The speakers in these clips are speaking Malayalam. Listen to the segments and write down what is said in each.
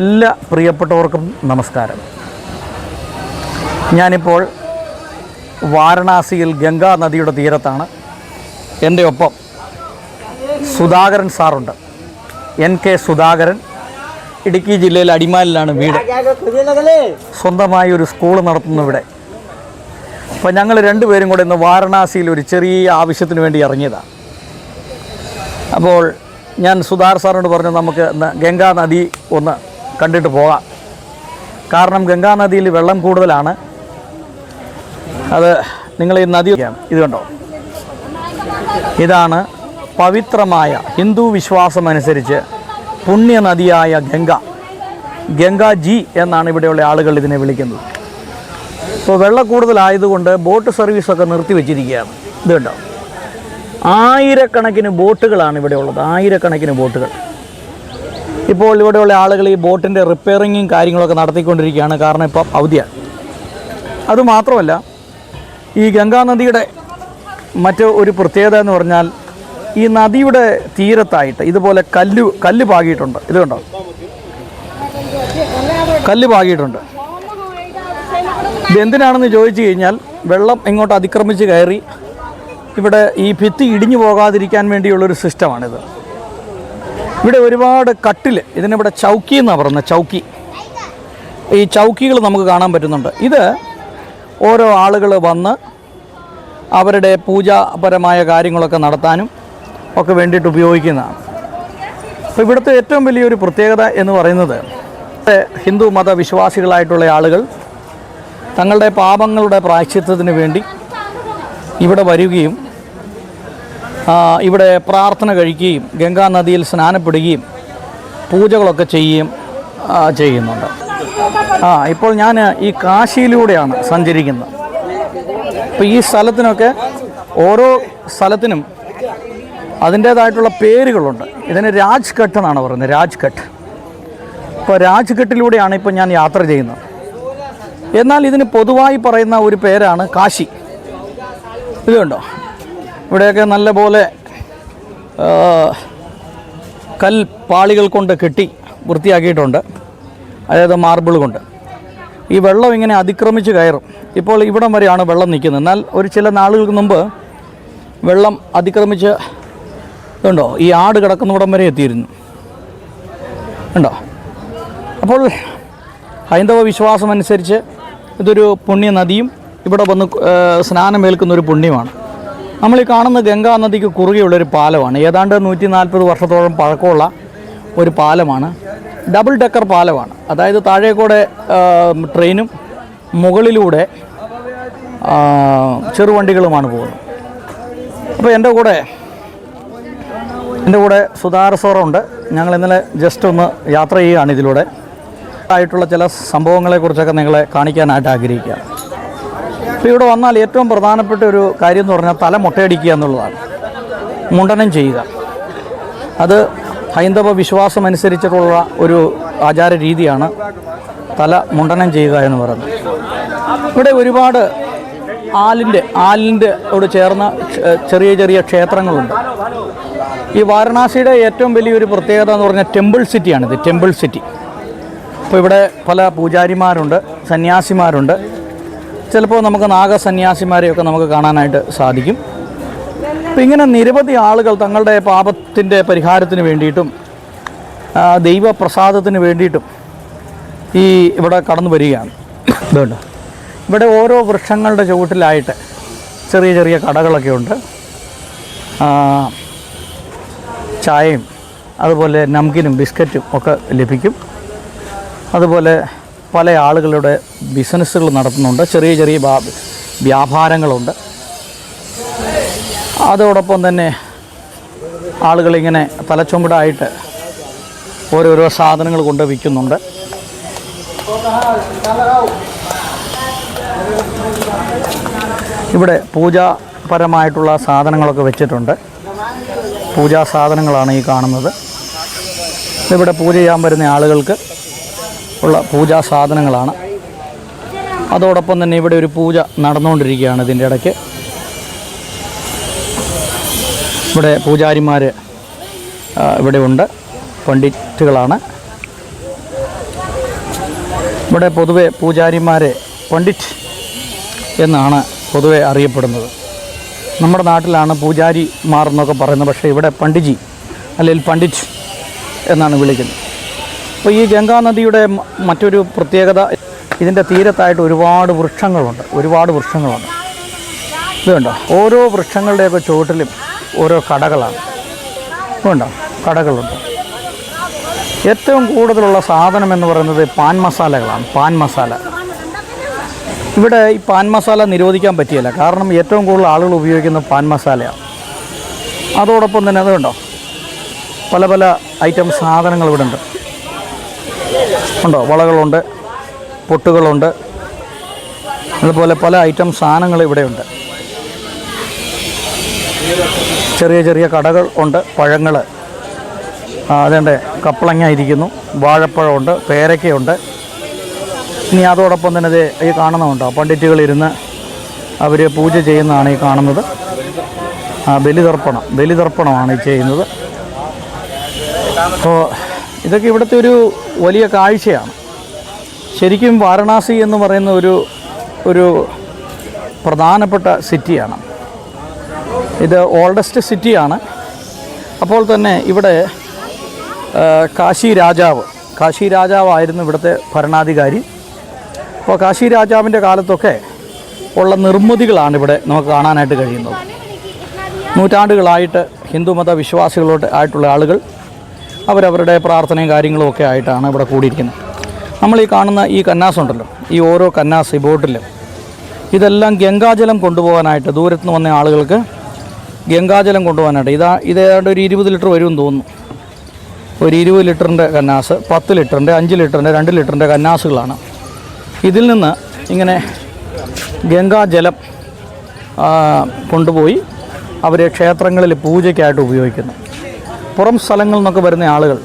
എല്ലാ പ്രിയപ്പെട്ടവർക്കും നമസ്കാരം. ഞാനിപ്പോൾ വാരണാസിയിൽ ഗംഗാ നദിയുടെ തീരത്താണ്. എന്റെ ഒപ്പം സുധാകരൻ സാറുണ്ട്. എൻ കെ സുധാകരൻ ഇടുക്കി ജില്ലയിൽ അടിമാലിലാണ് വീട്. സ്വന്തമായി ഒരു സ്കൂൾ നടത്തുന്നു ഇവിടെ. അപ്പോൾ ഞങ്ങൾ രണ്ടുപേരും കൂടെ ഇന്ന് വാരണാസിയിൽ ഒരു ചെറിയ ആവശ്യത്തിന് വേണ്ടി ഇറങ്ങിയതാണ്. അപ്പോൾ ഞാൻ സുധാർ സാറിനോട് പറഞ്ഞു നമുക്ക് ഗംഗാ നദി ഒന്ന് കണ്ടിട്ട് പോകാം. കാരണം ഗംഗാ നദിയിൽ വെള്ളം കൂടുതലാണ്. അത് നിങ്ങൾ ഈ നദി ഇത് കണ്ടോ? ഇതാണ് പവിത്രമായ ഹിന്ദു വിശ്വാസം വിശ്വാസമനുസരിച്ച് പുണ്യനദിയായ ഗംഗ. ഗംഗാജി എന്നാണ് ഇവിടെയുള്ള ആളുകൾ ഇതിനെ വിളിക്കുന്നത്. ഇപ്പോൾ വെള്ളം കൂടുതലായതുകൊണ്ട് ബോട്ട് സർവീസൊക്കെ നിർത്തിവെച്ചിരിക്കുകയാണ്. ഇത് കണ്ടോ? ആയിരക്കണക്കിന് ബോട്ടുകളാണ് ഇവിടെ ഉള്ളത്. ആയിരക്കണക്കിന് ബോട്ടുകൾ. ഇപ്പോൾ ഇവിടെയുള്ള ആളുകൾ ഈ ബോട്ടിന്റെ റിപ്പയറിങ്ങും കാര്യങ്ങളൊക്കെ നടത്തിക്കൊണ്ടിരിക്കുകയാണ് കാരണം ഇപ്പോൾ അവധിയാണ് അതുമാത്രമല്ല ഈ ഗംഗാനദിയുടെ മറ്റ് ഒരു പ്രത്യേകത എന്ന് പറഞ്ഞാൽ ഈ നദിയുടെ തീരത്തായിട്ട് ഇതുപോലെ കല്ല് കല്ല് പാകിയിട്ടുണ്ട്. ഇത് കണ്ടോ? കല്ല് പാകിയിട്ടുണ്ട്. ഇതെന്തിനാണെന്ന് ചോദിച്ചു കഴിഞ്ഞാൽ വെള്ളം ഇങ്ങോട്ട് അതിക്രമിച്ച് കയറി ഇവിടെ ഈ ഭിത്തി ഇടിഞ്ഞു പോകാതിരിക്കാൻ വേണ്ടിയുള്ളൊരു സിസ്റ്റമാണിത്. ഇവിടെ ഒരുപാട് കട്ടിൽ ഇതിനിവിടെ ചൗക്കി എന്നാണ് പറയുന്നത് ചൗക്കി. ഈ ചൗക്കികൾ നമുക്ക് കാണാൻ പറ്റുന്നുണ്ട്. ഇത് ഓരോ ആളുകൾ വന്ന് അവരുടെ പൂജാപരമായ കാര്യങ്ങളൊക്കെ നടത്താനും ഒക്കെ വേണ്ടിയിട്ട് ഉപയോഗിക്കുന്നതാണ്. അപ്പോൾ ഇവിടുത്തെ ഏറ്റവും വലിയൊരു പ്രത്യേകത എന്ന് പറയുന്നത് ഹിന്ദു മതവിശ്വാസികളായിട്ടുള്ള ആളുകൾ തങ്ങളുടെ പാപങ്ങളുടെ പ്രായശ്ചിത്വത്തിന് വേണ്ടി ഇവിടെ വരികയും ഇവിടെ പ്രാർത്ഥന കഴിക്കുകയും ഗംഗാ നദിയിൽ സ്നാനപ്പെടുകയും പൂജകളൊക്കെ ചെയ്യുകയും ചെയ്യുന്നുണ്ട്. ആ ഇപ്പോൾ ഞാൻ ഈ കാശിയിലൂടെയാണ് സഞ്ചരിക്കുന്നത്. അപ്പോൾ ഈ സ്ഥലത്തിനൊക്കെ ഓരോ സ്ഥലത്തിനും അതിന്റേതായിട്ടുള്ള പേരുകളുണ്ട്. ഇതിന് രാജ്ഘട്ട് എന്നാണ് പറയുന്നത് രാജ്ഘട്ട്. ഇപ്പോൾ രാജ്ഘട്ടിലൂടെയാണ് ഇപ്പോൾ ഞാൻ യാത്ര ചെയ്യുന്നത്. എന്നാൽ ഇതിന് പൊതുവായി പറയുന്ന ഒരു പേരാണ് കാശി. ഇതുണ്ടോ? ഇവിടെയൊക്കെ നല്ലപോലെ പോലെ കൽപ്പാളികൾ കൊണ്ട് കെട്ടി വൃത്തിയാക്കിയിട്ടുണ്ട്. അതായത് മാർബിൾ കൊണ്ട്. ഈ വെള്ളം ഇങ്ങനെ അതിക്രമിച്ച് കയറും. ഇപ്പോൾ ഇവിടം വരെയാണ് വെള്ളം നിൽക്കുന്നത്. എന്നാൽ ഒരു ചില നാളുകൾക്ക് മുമ്പ് വെള്ളം അതിക്രമിച്ച് ഉണ്ടോ? ഈ ആട് കിടക്കുന്നിടം വരെ എത്തിയിരുന്നു. ഉണ്ടോ? അപ്പോൾ ഹൈന്ദവ വിശ്വാസം അനുസരിച്ച് ഇതൊരു പുണ്യ നദിയും ഇവിടെ വന്ന് സ്നാനം സ്നാനമേൽക്കുന്ന ഒരു പുണ്യമാണ്. നമ്മൾ ഈ കാണുന്ന ഗംഗാ നദിക്ക് കുറുകെയുള്ളൊരു പാലമാണ്. ഏതാണ്ട് നൂറ്റി നാൽപ്പത് വർഷത്തോളം പഴക്കമുള്ള ഒരു പാലമാണ്. ഡബിൾ ഡെക്കർ പാലമാണ്. അതായത് താഴേക്കൂടെ ട്രെയിനും മുകളിലൂടെ ചെറുവണ്ടികളുമാണ് പോകുന്നത്. അപ്പോൾ എന്റെ കൂടെ എന്റെ കൂടെ സുതാരസോറുണ്ട് ഞങ്ങൾ ഇന്നലെ ജസ്റ്റ് ഒന്ന് യാത്ര ചെയ്യുകയാണ് ഇതിലൂടെ. ആയിട്ടുള്ള ചില സംഭവങ്ങളെക്കുറിച്ചൊക്കെ നിങ്ങളെ കാണിക്കാനായിട്ട് ആഗ്രഹിക്കുക അപ്പോൾ ഇവിടെ വന്നാൽ ഏറ്റവും പ്രധാനപ്പെട്ട ഒരു കാര്യം എന്ന് പറഞ്ഞാൽ തല മുട്ടയടിക്കുക എന്നുള്ളതാണ്. മുണ്ടനം ചെയ്യുക. അത് ഹൈന്ദവ വിശ്വാസം അനുസരിച്ചിട്ടുള്ള ഒരു ആചാര രീതിയാണ് തല മുണ്ടനം ചെയ്യുക എന്ന് പറയുന്നത്. ഇവിടെ ഒരുപാട് ആലിന്റെ ആലിന്റെ ഓട് ചേർന്ന ചെറിയ ചെറിയ ക്ഷേത്രങ്ങളുണ്ട്. ഈ വാരണാസിയുടെ ഏറ്റവും വലിയൊരു പ്രത്യേകത എന്ന് പറഞ്ഞാൽ ടെമ്പിൾ സിറ്റിയാണിത് ടെമ്പിൾ സിറ്റി. അപ്പോൾ ഇവിടെ പല പൂജാരിമാരുണ്ട് സന്യാസിമാരുണ്ട്. ചിലപ്പോൾ നമുക്ക് നാഗസന്യാസിമാരെയൊക്കെ നമുക്ക് കാണാനായിട്ട് സാധിക്കും. അപ്പം ഇങ്ങനെ നിരവധി ആളുകൾ തങ്ങളുടെ പാപത്തിന്റെ പരിഹാരത്തിന് വേണ്ടിയിട്ടും ദൈവപ്രസാദത്തിന് വേണ്ടിയിട്ടും ഈ ഇവിടെ കടന്നു വരികയാണ്. ഇതുണ്ട്? ഇവിടെ ഓരോ വൃക്ഷങ്ങളുടെ ചുവട്ടിലായിട്ട് ചെറിയ ചെറിയ കടകളൊക്കെ ഉണ്ട്. ചായയും അതുപോലെ നംകിനും ബിസ്ക്കറ്റും ഒക്കെ ലഭിക്കും. അതുപോലെ പല ആളുകളുടെ ബിസിനസ്സുകൾ നടത്തുന്നുണ്ട്. ചെറിയ ചെറിയ വ്യാപാരങ്ങളുണ്ട്. അതോടൊപ്പം തന്നെ ആളുകളിങ്ങനെ തലച്ചുമടായിട്ട് ഓരോരോ സാധനങ്ങൾ കൊണ്ട് വിൽക്കുന്നുണ്ട്. ഇവിടെ പൂജാപരമായിട്ടുള്ള സാധനങ്ങളൊക്കെ വെച്ചിട്ടുണ്ട്. പൂജാ സാധനങ്ങളാണ് ഈ കാണുന്നത്. ഇവിടെ പൂജ ചെയ്യാൻ വരുന്ന ആളുകൾക്ക് ഉള്ള പൂജാ സാധനങ്ങളാണ്. അതോടൊപ്പം തന്നെ ഇവിടെ ഒരു പൂജ നടന്നുകൊണ്ടിരിക്കുകയാണ് ഇതിന്റെ ഇടയ്ക്ക്. ഇവിടെ പൂജാരിമാർ ഇവിടെ ഉണ്ട്. പണ്ഡിറ്റുകളാണ്. ഇവിടെ പൊതുവെ പൂജാരിമാരെ പണ്ഡിറ്റ് എന്നാണ് പൊതുവെ അറിയപ്പെടുന്നത്. നമ്മുടെ നാട്ടിലാണ് പൂജാരിമാർ എന്നൊക്കെ പറയുന്നത്. പക്ഷേ ഇവിടെ പണ്ഡിജി അല്ലെങ്കിൽ പണ്ഡിറ്റ് എന്നാണ് വിളിക്കുന്നത്. അപ്പോൾ ഈ ഗംഗാ നദിയുടെ മറ്റൊരു പ്രത്യേകത ഇതിന്റെ തീരത്തായിട്ട് ഒരുപാട് വൃക്ഷങ്ങളുണ്ട് ഒരുപാട് വൃക്ഷങ്ങളുണ്ട്. ഇതുണ്ടോ ഓരോ വൃക്ഷങ്ങളുടെയൊക്കെ ചുവട്ടിലും ഓരോ കടകളാണ്. ഇതുണ്ടോ കടകളുണ്ട്. ഏറ്റവും കൂടുതലുള്ള സാധനം എന്ന് പറയുന്നത് പാൻ മസാലകളാണ് പാൻ മസാല. ഇവിടെ ഈ പാൻ മസാല നിരോധിക്കാൻ പറ്റിയല്ല. കാരണം ഏറ്റവും കൂടുതൽ ആളുകൾ ഉപയോഗിക്കുന്ന പാൻ മസാലയാണ്. അതോടൊപ്പം തന്നെ അതുണ്ടോ പല പല ഐറ്റം സാധനങ്ങൾ ഇവിടെ ഉണ്ട് ഉണ്ടോ? വളകളുണ്ട് പൊട്ടുകളുണ്ട് അതുപോലെ പല ഐറ്റം സാധനങ്ങൾ ഇവിടെയുണ്ട്. ചെറിയ ചെറിയ കടകൾ ഉണ്ട് പഴങ്ങൾ. അതേണ്ട കപ്പളങ്ങ ഇരിക്കുന്നു വാഴപ്പഴമുണ്ട് പേരക്കയുണ്ട്. ഇനി അതോടൊപ്പം തന്നെ ദേ ഈ കാണുന്നുണ്ടോ പണ്ഡിറ്റുകളിരുന്ന് അവർ പൂജ ചെയ്യുന്നതാണ് ഈ കാണുന്നത്. ബലിതർപ്പണം ബലിതർപ്പണമാണ് ഈ ചെയ്യുന്നത്. അപ്പോൾ ഇതൊക്കെ ഇവിടുത്തെ ഒരു വലിയ കാഴ്ചയാണ്. ശരിക്കും വാരണാസി എന്ന് പറയുന്ന ഒരു ഒരു പ്രധാനപ്പെട്ട സിറ്റിയാണ്. ഇത് ഓൾഡസ്റ്റ് സിറ്റിയാണ്. അപ്പോൾ തന്നെ ഇവിടെ കാശി രാജാവ് കാശി രാജാവായിരുന്നു ഇവിടുത്തെ ഭരണാധികാരി. അപ്പോൾ കാശി രാജാവിന്റെ കാലത്തൊക്കെ ഉള്ള നിർമ്മിതികളാണ് ഇവിടെ നമുക്ക് കാണാനായിട്ട് കഴിയുന്നത്. നൂറ്റാണ്ടുകളായിട്ട് ഹിന്ദുമത വിശ്വാസികളോട്ട് ആയിട്ടുള്ള ആളുകൾ അവരവരുടെ പ്രാർത്ഥനയും കാര്യങ്ങളും ഒക്കെ ആയിട്ടാണ് ഇവിടെ കൂടിയിരിക്കുന്നത്. നമ്മൾ ഈ കാണുന്ന ഈ കന്നാസ് ഉണ്ടല്ലോ ഈ ഓരോ കന്നാസ് ഈ ബോട്ടിൽ. ഇതെല്ലാം ഗംഗാജലം കൊണ്ടുപോകാനായിട്ട് ദൂരത്ത് നിന്ന് വന്ന ആളുകൾക്ക് ഗംഗാജലം കൊണ്ടുപോകാനായിട്ട്. ഇതാ ഇത് ഏതാണ്ട് ഒരു ഇരുപത് ലിറ്റർ വരുമെന്ന് തോന്നുന്നു. ഒരു ഇരുപത് ലിറ്ററിന്റെ കന്നാസ് പത്ത് ലിറ്ററിന്റെ അഞ്ച് ലിറ്ററിന്റെ രണ്ട് ലിറ്ററിന്റെ കന്നാസുകളാണ്. ഇതിൽ നിന്ന് ഇങ്ങനെ ഗംഗാജലം കൊണ്ടുപോയി അവർ ക്ഷേത്രങ്ങളിൽ പൂജയ്ക്കായിട്ട് ഉപയോഗിക്കുന്നു. പുറം സ്ഥലങ്ങളിൽ നിന്നൊക്കെ വരുന്ന ആളുകൾ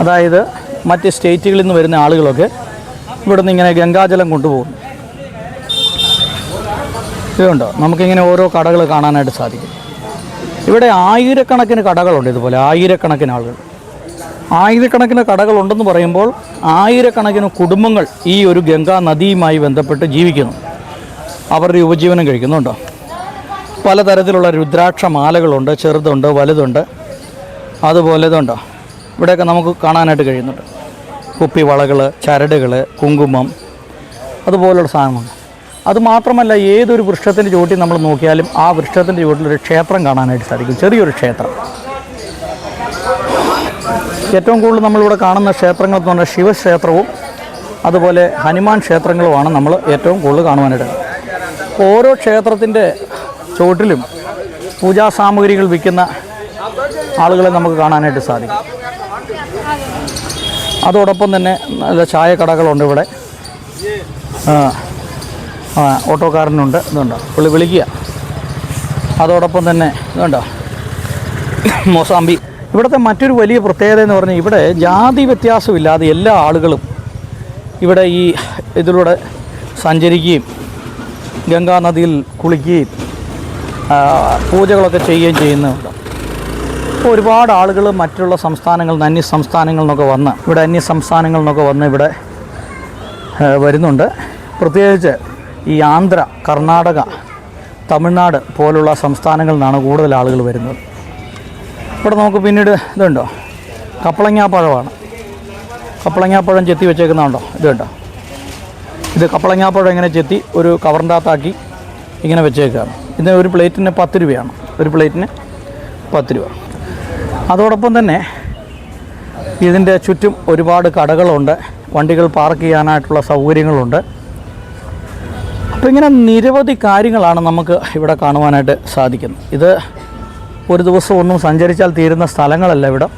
അതായത് മറ്റ് സ്റ്റേറ്റുകളിൽ നിന്ന് വരുന്ന ആളുകളൊക്കെ ഇവിടുന്ന് ഇങ്ങനെ ഗംഗാജലം കൊണ്ടുപോകുന്നു. ഇതുണ്ടോ നമുക്കിങ്ങനെ ഓരോ കടകൾ കാണാനായിട്ട് സാധിക്കും. ഇവിടെ ആയിരക്കണക്കിന് കടകളുണ്ട് ഇതുപോലെ ആയിരക്കണക്കിന് ആളുകൾ. ആയിരക്കണക്കിന് കടകളുണ്ടെന്ന് പറയുമ്പോൾ ആയിരക്കണക്കിന് കുടുംബങ്ങൾ ഈ ഒരു ഗംഗാ നദിയുമായി ബന്ധപ്പെട്ട് ജീവിക്കുന്നു. അവരുടെ ഉപജീവനം കഴിക്കുന്നുണ്ടോ? പലതരത്തിലുള്ള രുദ്രാക്ഷ മാലകളുണ്ട് ചെറുതുണ്ട് വലുതുണ്ട്. അതുപോലെ ഇതുണ്ടോ ഇവിടെയൊക്കെ നമുക്ക് കാണാനായിട്ട് കഴിയുന്നുണ്ട്. കുപ്പി വളകൾ ചരടുകൾ കുങ്കുമം അതുപോലുള്ള സാധനങ്ങൾ. അതുമാത്രമല്ല ഏതൊരു വൃക്ഷത്തിന്റെ ചുവട്ടിൽ നമ്മൾ നോക്കിയാലും ആ വൃക്ഷത്തിന്റെ ചുവട്ടിൽ ഒരു ക്ഷേത്രം കാണാനായിട്ട് സാധിക്കും. ചെറിയൊരു ക്ഷേത്രം. ഏറ്റവും കൂടുതൽ നമ്മളിവിടെ കാണുന്ന ക്ഷേത്രങ്ങൾ എന്ന് പറഞ്ഞാൽ ശിവക്ഷേത്രവും അതുപോലെ ഹനുമാൻ ക്ഷേത്രങ്ങളുമാണ് നമ്മൾ ഏറ്റവും കൂടുതൽ കാണുവാനായിട്ട് ഓരോ ക്ഷേത്രത്തിന്റെ ചുവട്ടിലും പൂജാ സാമഗ്രികൾ വിൽക്കുന്ന ആളുകളെ നമുക്ക് കാണാനായിട്ട് സാധിക്കും. അതോടൊപ്പം തന്നെ നല്ല ചായക്കടകളുണ്ട് ഇവിടെ. ഓട്ടോക്കാരനുണ്ട്. ഇതുണ്ടോ? പുള്ളി വിളിക്കുക. അതോടൊപ്പം തന്നെ ഇതുണ്ടോ? മൊസാമ്പി ഇവിടുത്തെ മറ്റൊരു വലിയ പ്രത്യേകത എന്ന് പറഞ്ഞാൽ ഇവിടെ ജാതി വ്യത്യാസമില്ലാതെ എല്ലാ ആളുകളും ഇവിടെ ഈ ഇതിലൂടെ സഞ്ചരിക്കുകയും ഗംഗാനദിയിൽ കുളിക്കുകയും പൂജകളൊക്കെ ചെയ്യുകയും ചെയ്യുന്നുണ്ട്. ഇപ്പോൾ ഒരുപാട് ആളുകൾ മറ്റുള്ള സംസ്ഥാനങ്ങളിൽ നിന്ന് അന്യ സംസ്ഥാനങ്ങളിൽ നിന്നൊക്കെ വന്ന് ഇവിടെ അന്യ സംസ്ഥാനങ്ങളിൽ നിന്നൊക്കെ വന്ന് ഇവിടെ വരുന്നുണ്ട്. പ്രത്യേകിച്ച് ഈ ആന്ധ്ര കർണാടക തമിഴ്നാട് പോലുള്ള സംസ്ഥാനങ്ങളിൽ നിന്നാണ് കൂടുതൽ ആളുകൾ വരുന്നത്. ഇവിടെ നമുക്ക് പിന്നീട് ഇതുണ്ടോ? കപ്പളങ്ങാപ്പഴമാണ്. കപ്പളങ്ങാപ്പഴം ചെത്തി വെച്ചേക്കുന്നതുണ്ടോ ഇത് കണ്ടോ? ഇത് കപ്പളങ്ങാപ്പഴം ഇങ്ങനെ ചെത്തി ഒരു കവറിന്റെ അകത്താക്കി ഇങ്ങനെ വെച്ചേക്കുകയാണ് ഇത് ഒരു പ്ലേറ്റിന് പത്ത് രൂപയാണ്. ഒരു പ്ലേറ്റിന് പത്ത് രൂപ. അതോടൊപ്പം തന്നെ ഇതിന്റെ ചുറ്റും ഒരുപാട് കടകളുണ്ട്. വണ്ടികൾ പാർക്ക് ചെയ്യാനായിട്ടുള്ള സൗകര്യങ്ങളുണ്ട്. അപ്പോൾ ഇങ്ങനെ നിരവധി കാര്യങ്ങളാണ് നമുക്ക് ഇവിടെ കാണുവാനായിട്ട് സാധിക്കുന്നത്. ഇത് ഒരു ദിവസം ഒന്നും സഞ്ചരിച്ചാൽ തീരുന്ന സ്ഥലങ്ങളല്ല ഇവിടെ.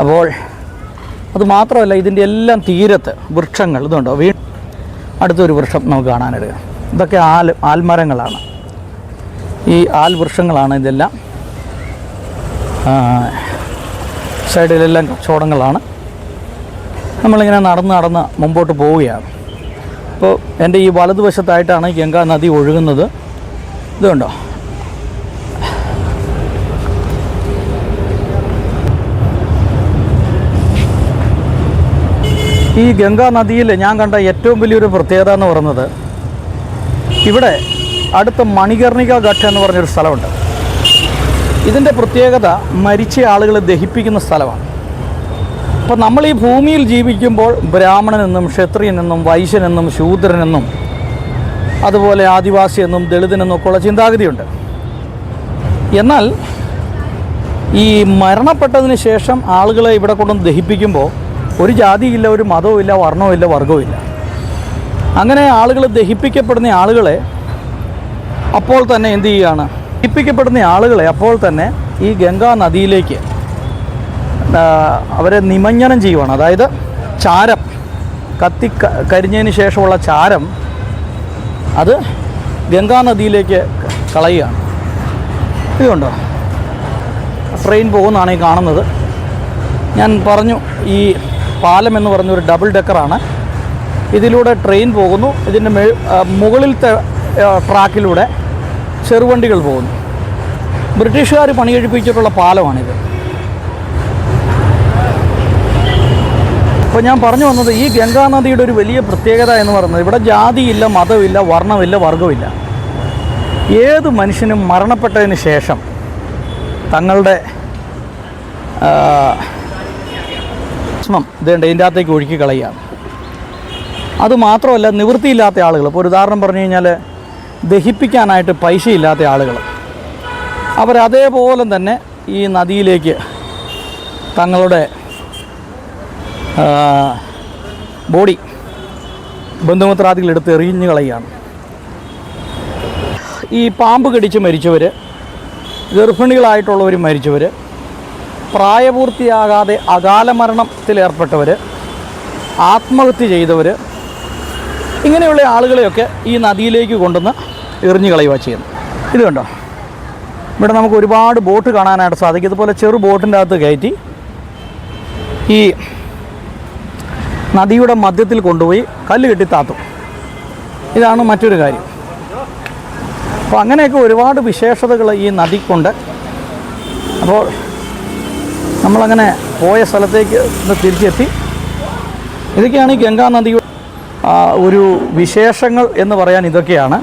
അപ്പോൾ അത് മാത്രമല്ല ഇതിന്റെ എല്ലാം തീരത്ത് വൃക്ഷങ്ങൾ ഇതുണ്ടോ? വീ അടുത്തൊരു വൃക്ഷം നമുക്ക് കാണാനായിട്ട് ഇതൊക്കെ ആൽ ആൽമരങ്ങളാണ്. ഈ ആൽ വൃക്ഷങ്ങളാണ് ഇതെല്ലാം. സൈഡിലെല്ലാം കച്ചവടങ്ങളാണ് നമ്മളിങ്ങനെ നടന്ന് നടന്ന് മുമ്പോട്ട് പോവുകയാണ്. അപ്പോൾ എന്റെ ഈ വലതുവശത്തായിട്ടാണ് ഗംഗാ നദി ഒഴുകുന്നത്. ഇതുണ്ടോ? ഈ ഗംഗാ നദിയിൽ ഞാൻ കണ്ട ഏറ്റവും വലിയൊരു പ്രത്യേകത എന്ന് പറയുന്നത് ഇവിടെ അടുത്ത മണികർണിക ഘട്ട് എന്ന് പറഞ്ഞൊരു സ്ഥലമുണ്ട്. ഇതിന്റെ പ്രത്യേകത മരിച്ച ആളുകളെ ദഹിപ്പിക്കുന്ന സ്ഥലമാണ്. അപ്പോൾ നമ്മൾ ഈ ഭൂമിയിൽ ജീവിക്കുമ്പോൾ ബ്രാഹ്മണനെന്നും ക്ഷത്രിയനെന്നും വൈശ്യനെന്നും ശൂദ്രനെന്നും അതുപോലെ ആദിവാസി എന്നും ദളിതനെന്നും ഒക്കെയുള്ള ചിന്താഗതിയുണ്ട്. എന്നാൽ ഈ മരണപ്പെട്ടതിന് ശേഷം ആളുകളെ ഇവിടെ കൊണ്ടുവന്ന് ദഹിപ്പിക്കുമ്പോൾ ഒരു ജാതിയില്ല ഒരു മതവും ഇല്ല വർണവും ഇല്ല വർഗവും ഇല്ല അങ്ങനെ ആളുകൾ ദഹിപ്പിക്കപ്പെടുന്ന ആളുകളെ അപ്പോൾ തന്നെ എന്തു ചെയ്യുകയാണ്? ദഹിപ്പിക്കപ്പെടുന്ന ആളുകളെ അപ്പോൾ തന്നെ ഈ ഗംഗാ നദിയിലേക്ക് അവരെ നിമഞ്ജനം ചെയ്യുവാണ്. അതായത് ചാരം കത്തി കരിഞ്ഞതിന് ശേഷമുള്ള ചാരം അത് ഗംഗാ നദിയിലേക്ക് കളയുകയാണ്. ഇതുണ്ടോ ട്രെയിൻ പോകുന്നതാണ് ഈ കാണുന്നത്. ഞാൻ പറഞ്ഞു ഈ പാലം എന്ന് പറഞ്ഞ ഒരു ഡബിൾ ഡെക്കറാണ്. ഇതിലൂടെ ട്രെയിൻ പോകുന്നു. ഇതിന്റെ മുകളിലത്തെ ട്രാക്കിലൂടെ ചെറുവണ്ടികൾ പോകുന്നു. ബ്രിട്ടീഷുകാർ പണിയെഴുപ്പിച്ചിട്ടുള്ള പാലമാണിത്. അപ്പോൾ ഞാൻ പറഞ്ഞു വന്നത് ഈ ഗംഗാനദിയുടെ ഒരു വലിയ പ്രത്യേകത എന്ന് പറയുന്നത് ഇവിടെ ജാതിയില്ല മതമില്ല വർണമില്ല വർഗമില്ല ഏത് മനുഷ്യനും മരണപ്പെട്ടതിന് ശേഷം തങ്ങളുടെ ഭക്ഷണം ഇതേണ്ട ഇതിന്റെ അകത്തേക്ക് ഒഴുക്കി കളയുകയാണ്. അതുമാത്രമല്ല നിവൃത്തിയില്ലാത്ത ആളുകൾ. ഇപ്പോൾ ഒരു ഉദാഹരണം പറഞ്ഞു കഴിഞ്ഞാൽ ദഹിപ്പിക്കാനായിട്ട് പൈസയില്ലാത്ത ആളുകൾ അവരതേപോലെ തന്നെ ഈ നദിയിലേക്ക് തങ്ങളുടെ ബോഡി ബന്ധുമിത്രാദികൾ എടുത്ത് എറിഞ്ഞു കളയുകയാണ്. ഈ പാമ്പ് കടിച്ച് മരിച്ചവർ ഗർഭിണികളായിട്ടുള്ളവർ മരിച്ചവർ പ്രായപൂർത്തിയാകാതെ അകാല മരണത്തിലേർപ്പെട്ടവർ ആത്മഹത്യ ചെയ്തവർ ഇങ്ങനെയുള്ള ആളുകളെയൊക്കെ ഈ നദിയിലേക്ക് കൊണ്ടുവന്ന് എറിഞ്ഞു കളയുക ചെയ്യുന്നു. ഇത് കണ്ടോ? ഇവിടെ നമുക്ക് ഒരുപാട് ബോട്ട് കാണാനായിട്ട് സാധിക്കും. ഇതുപോലെ ചെറു ബോട്ടിന്റെ അകത്ത് കയറ്റി ഈ നദിയുടെ മധ്യത്തിൽ കൊണ്ടുപോയി കല്ല് കെട്ടി താത്തും. ഇതാണ് മറ്റൊരു കാര്യം. അപ്പോൾ അങ്ങനെയൊക്കെ ഒരുപാട് വിശേഷതകൾ ഈ നദിക്കുണ്ട്. അപ്പോൾ നമ്മളങ്ങനെ പോയ സ്ഥലത്തേക്ക് തിരിച്ചെത്തി. ഇതൊക്കെയാണ് ഈ ഗംഗാ നദിയുടെ ഒരു വിശേഷങ്ങൾ എന്ന് പറയാൻ ഇതൊക്കെയാണ്.